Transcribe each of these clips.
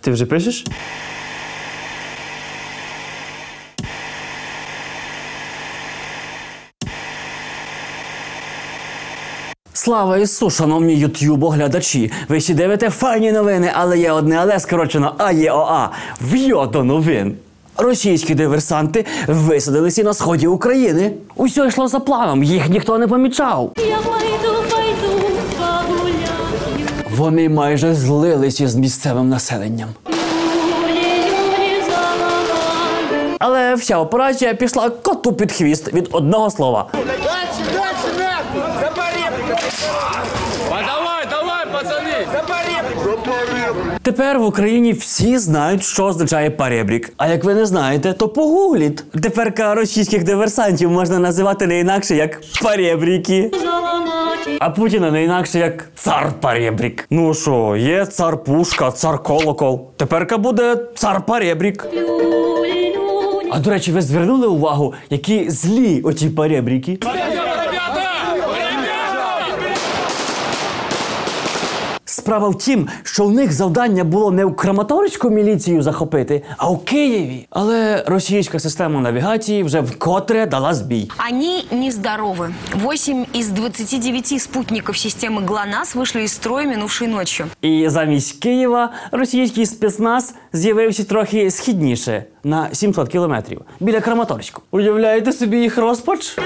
Ти вже пишеш? Слава Ісу, шановні ютуб оглядачі. Ви ще дивите файні новини, але є одне але скорочено АЄОА. В'йо до новин. Російські диверсанти висадилися на сході України. Усе йшло за планом, їх ніхто не помічав. Я пойду, пойду. Вони майже злилися з місцевим населенням. Але вся операція пішла коту під хвіст від одного слова. Дальше, дальше, Тепер в Україні всі знають, що означає паребрік. А як ви не знаєте, то погугліть. Теперка російських диверсантів можна називати не інакше як паребріки. А Путіна не інакше як цар паребрік. Ну що, є цар пушка, цар колокол. Теперка буде цар люлі. А до речі, ви звернули увагу, які злі оті паребріки? Справа в тім, що в них завдання було не в Краматорську міліцію захопити, а у Києві. Але російська система навігації вже вкотре дала збій. Они нездоровы. 8 из 29 спутников системы ГЛОНАСС вышли из строя минувшей ночью. І замість Києва російський спецназ з'явився трохи східніше на 700 кілометрів біля Краматорську. Уявляєте собі їх розпач?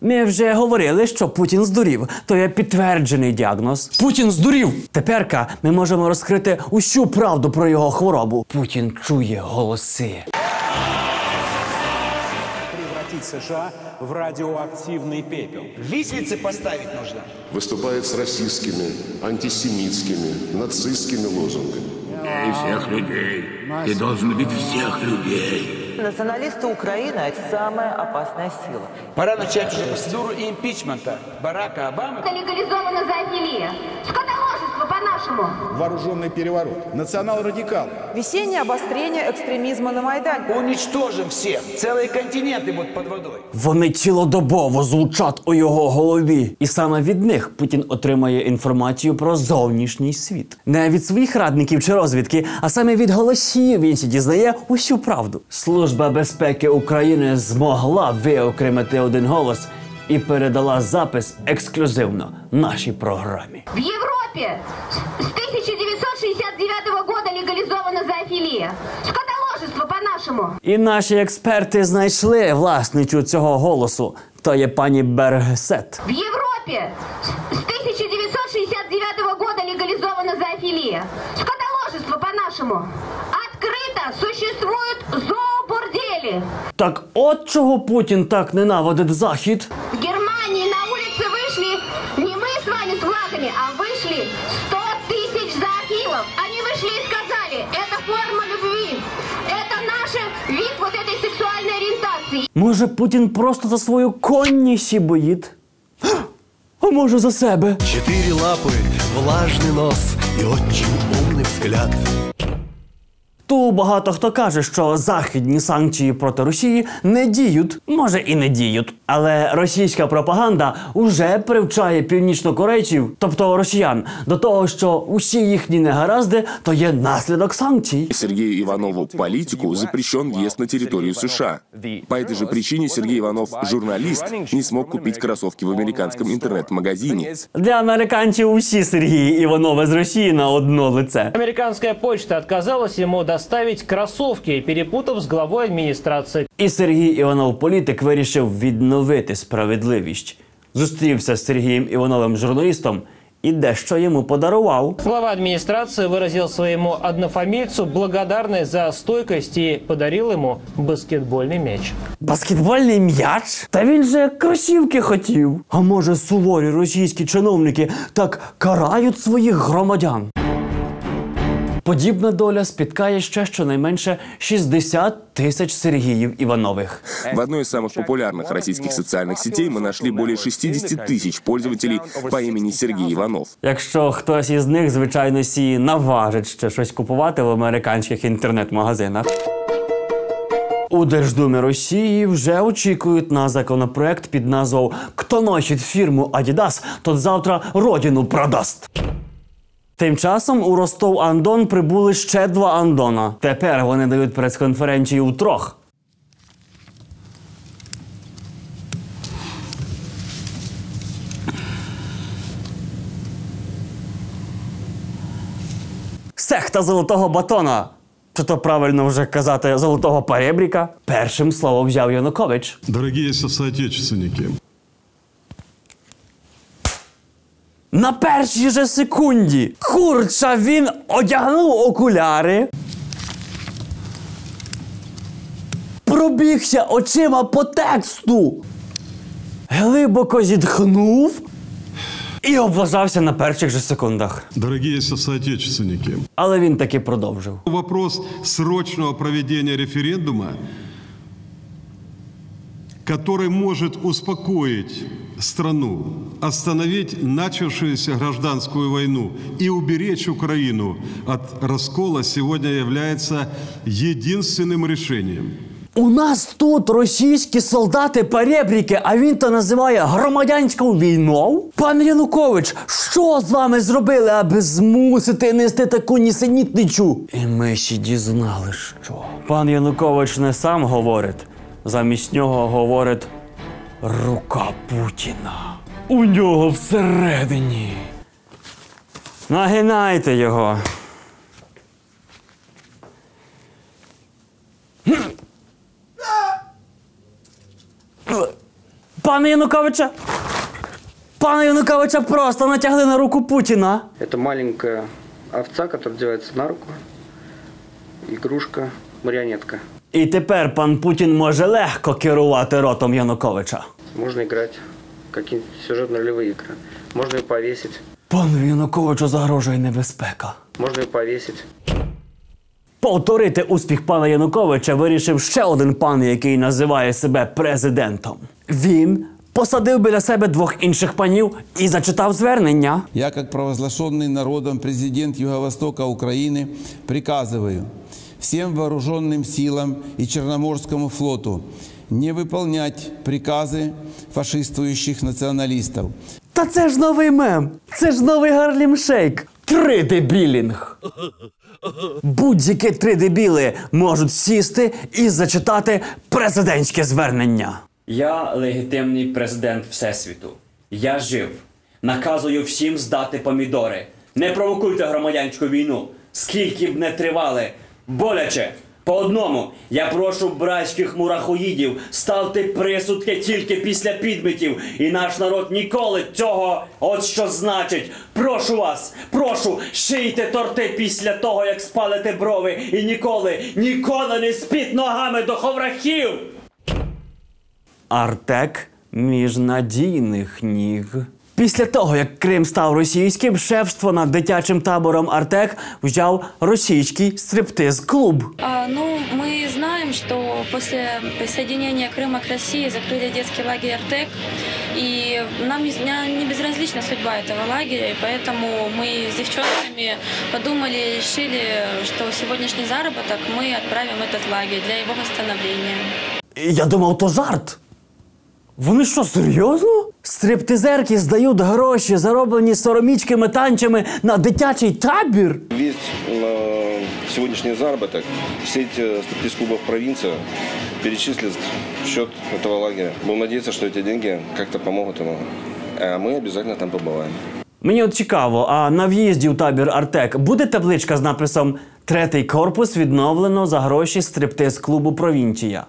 Ми вже говорили, що Путін здурів. То є підтверджений діагноз. Путін здурів. Теперка ми можемо розкрити усю правду про його хворобу. Путін чує голоси. превратить США в радиоактивный пепел. Виселицы поставить нужно. выступает с расистскими, антисемитскими, нацистскими лозунгами. И всех людей. Ты должен любить всех людей. Националисты Украины – это самая опасная сила. Пора начать уже процедуру импичмента Барака Обамы. легализована зоофилия. Скотоложество по-нашему. Вооруженный переворот. Национал-радикалы. Весеннее обострение экстремизма на Майдане. Уничтожим всех. Целые континенты будут под водой. Вони цілодобово звучать у його голові, і саме від них Путін отримає інформацію про зовнішній світ. Не від своїх радників чи розвідки, а саме від голосів він сі дізнає усю правду. Служба безпеки України змогла виокремити один голос і передала запис ексклюзивно нашій програмі. В Европе с 1969 года легализована зоофилия. Скотоложество по-нашему. І наші експерти знайшли власницю цього голосу. То є пані Бергсет. В Европе с 1969 года легализована зоофилия. Скотоложество по-нашему. Открыто существуют зообордели. Так от чого Путін так ненавидить захід. В Германии на улице вышли не мы с вами с флагами, а вышли 100 тысяч зоофилов. Они вышли и сказали, это форма любви. Это наш вид вот этой сексуальной ориентации. Може, Путін просто за свою коннісі боїть? А може за себе? Четыре лапы, влажный нос и очень умный взгляд. Ту багато хто каже, що західні санкції проти Росії не діють, може і не діють. Але російська пропаганда уже привчає північнокорейців, тобто росіян, до того, що усі їхні негаразди то є наслідок санкцій. Сергею Иванову, политику, запрещен въезд на территорию США. По этой же причине Сергей Иванов, журналист, не смог купить кроссовки в американском интернет-магазине. Для американців усі Сергії Іванови з Росії на одно лице. Американская почта отказалась ему доставить кроссовки, перепутав с главой администрации. І Сергій Іванов політик вирішив відновити справедливість. Зустрівся з Сергієм Івановим журналістом і дещо йому подарував. Глава администрации выразил своему однофамильцу благодарность за стойкость и подарил ему баскетбольный мяч. Баскетбольний м'яч? Та він же кросівки хотів. А може, суворі російські чиновники так карають своїх громадян? Подібна доля спіткає ще щонайменше 60 тисяч Сергіїв Іванових. В одной из самых популярных российских социальных сетей мы нашли более 60 тысяч пользователей по имени Сергей Иванов. Якщо хтось із них, звичайно, сі наважить ще щось купувати в американських інтернет-магазинах. У Держдумі Росії вже очікують на законопроект під назвою Хто носить фірму Adidas, тот завтра родину продасть. Тим часом у Ростов-Андон прибули ще два Андона. Тепер вони дають прес-конференцію у трьох. Секта золотого батона. Чи то правильно вже казати золотого перебріка? Першим слово взяв Янукович. Дорогие соотечественники, На першій же секунді курча він одягнув окуляри. Пробігся очима по тексту. Глибоко зітхнув і облажався на перших же секундах. дорогие соотечественники, Але він таки продовжив. вопрос срочного проведения референдума, который может успокоить страну, остановить начавшуюся гражданскую войну и уберечь Украину от раскола, сегодня является единственным решением. У нас тут російські солдати перебріки, а він то називає громадянською війною. Пан Янукович, що з вами зробили, аби змусити нести таку нісенітничу? І ми ще дізнали, що. Пан Янукович не сам говорить, замість нього говорить рука Путіна. У нього всередині. Нагинайте його. Пане Януковича! Пане Януковича просто натягли на руку Путіна. Это маленькая овца, которая одевается на руку. Игрушка, марионетка. І тепер пан Путін може легко керувати ротом Януковича. Можно играть в какие-нибудь сюжетно-ролевые игры. Можно ее повесить. Пану Януковичу загрожує небезпека. Можно ее повесить. Повторити успіх пана Януковича вирішив ще один пан, який називає себе президентом. Він посадив біля себе двох інших панів і зачитав звернення. Я, как провозглашенный народом президент Юго-Востока Украины, приказываю всем вооруженным силам и Черноморскому флоту не выполнять приказы фашистующих националистов. Та це ж новий мем! Це ж новий Гарлім Шейк! Три дебілінг! Будь-які три дебіли можуть сісти і зачитати президентське звернення. Я легітимний президент Всесвіту. Я жив. Наказую всім здати помідори. Не провокуйте громадянську війну. Скільки б не тривали. Боляче. По одному, я прошу братських мурахоїдів, ставте присудки тільки після підмітів, і наш народ ніколи цього, от що значить. Прошу вас, прошу, шийте торти після того, як спалите брови, і ніколи, ніколи не спіть ногами до ховрахів. Артек між надійних ніг. Після того, як Крим став російським, шефство над дитячим табором Артек взяв російський стриптиз-клуб. А, ну, мы знаем, что после присоединения Крыма к России закрыли детский лагерь «Артек», и нам не, не- не безразлична судьба этого лагеря, и поэтому мы с девчонками подумали и решили, что сегодняшний заработок мы отправим в этот лагерь для его восстановления. Я думав, то жарт. Вони що, серйозно? Стриптизерки здають гроші, зароблені соромічкими танчами на дитячий табір. Весь э, сегодняшний заработок все эти стриптиз-клубов провинции перечислят в счет этого лагеря. Будем надеяться, что эти деньги как-то помогут ему. А мы обязательно там побываем. Мені от цікаво, а на в'їзді в табір Артек буде табличка з написом Третій корпус відновлено за гроші стриптиз-клубу Провінція.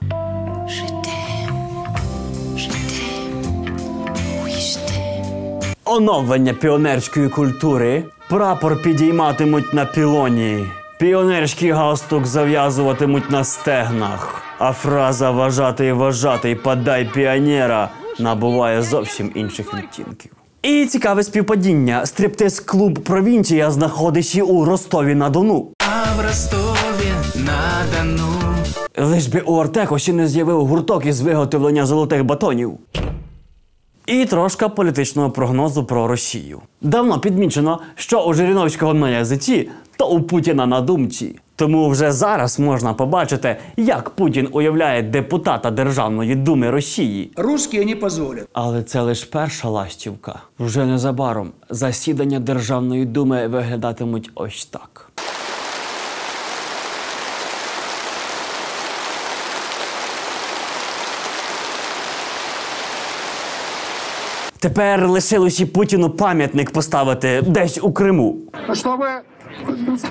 Оновлення піонерської культури. Прапор підійматимуть на пілоні. Піонерський галстук зав'язуватимуть на стегнах. А фраза вважати вважати подай піонера набуває зовсім інших відтінків. І цікаве співпадіння. Стриптиз-клуб Провінція знаходиться у Ростові на Дону. А в Ростові на Дону Лиш би у Артеко ще не з'явив гурток із виготовлення золотих батонів. І трошка політичного прогнозу про Росію. Давно підмічено, що у Жириновського на язиці, то у Путіна на думці. Тому вже зараз можна побачити, як Путін уявляє депутата Державної думи Росії. Русские не позволят. Але це лише перша ластівка. Вже незабаром засідання Державної думи виглядатимуть ось так. Тепер лишилось і Путіну пам'ятник поставити десь у Криму. чтобы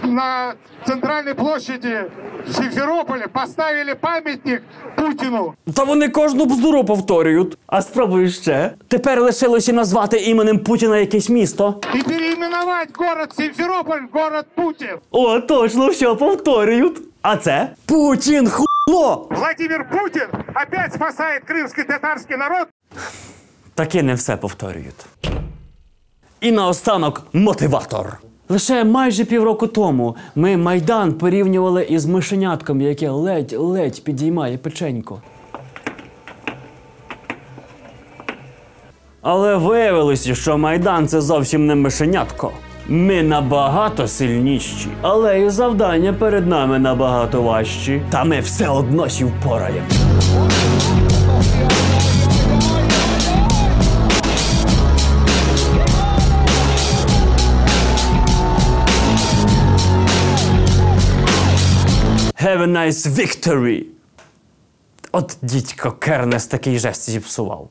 на центральной площади в поставили памятник Путину. Та вони кожну бздуру повторюють. А спробуй ще. Тепер лишилося назвати іменем Путіна якесь місто. И переименовать город Симферополь в город Путин. О, точно, все повторюють. А це Путін хуйло! Владимир Путин опять спасает крымский татарский народ. Таки не все повторюють. І наостанок мотиватор. Лише майже півроку тому ми Майдан порівнювали із мишенятком, яке ледь-ледь підіймає печенько. Але виявилося, що Майдан це зовсім не мишенятко. Ми набагато сильніші, але і завдання перед нами набагато важчі. Та ми все одно сі впораємо. Have a nice victory! От дідько Кернес такий жест зіпсував.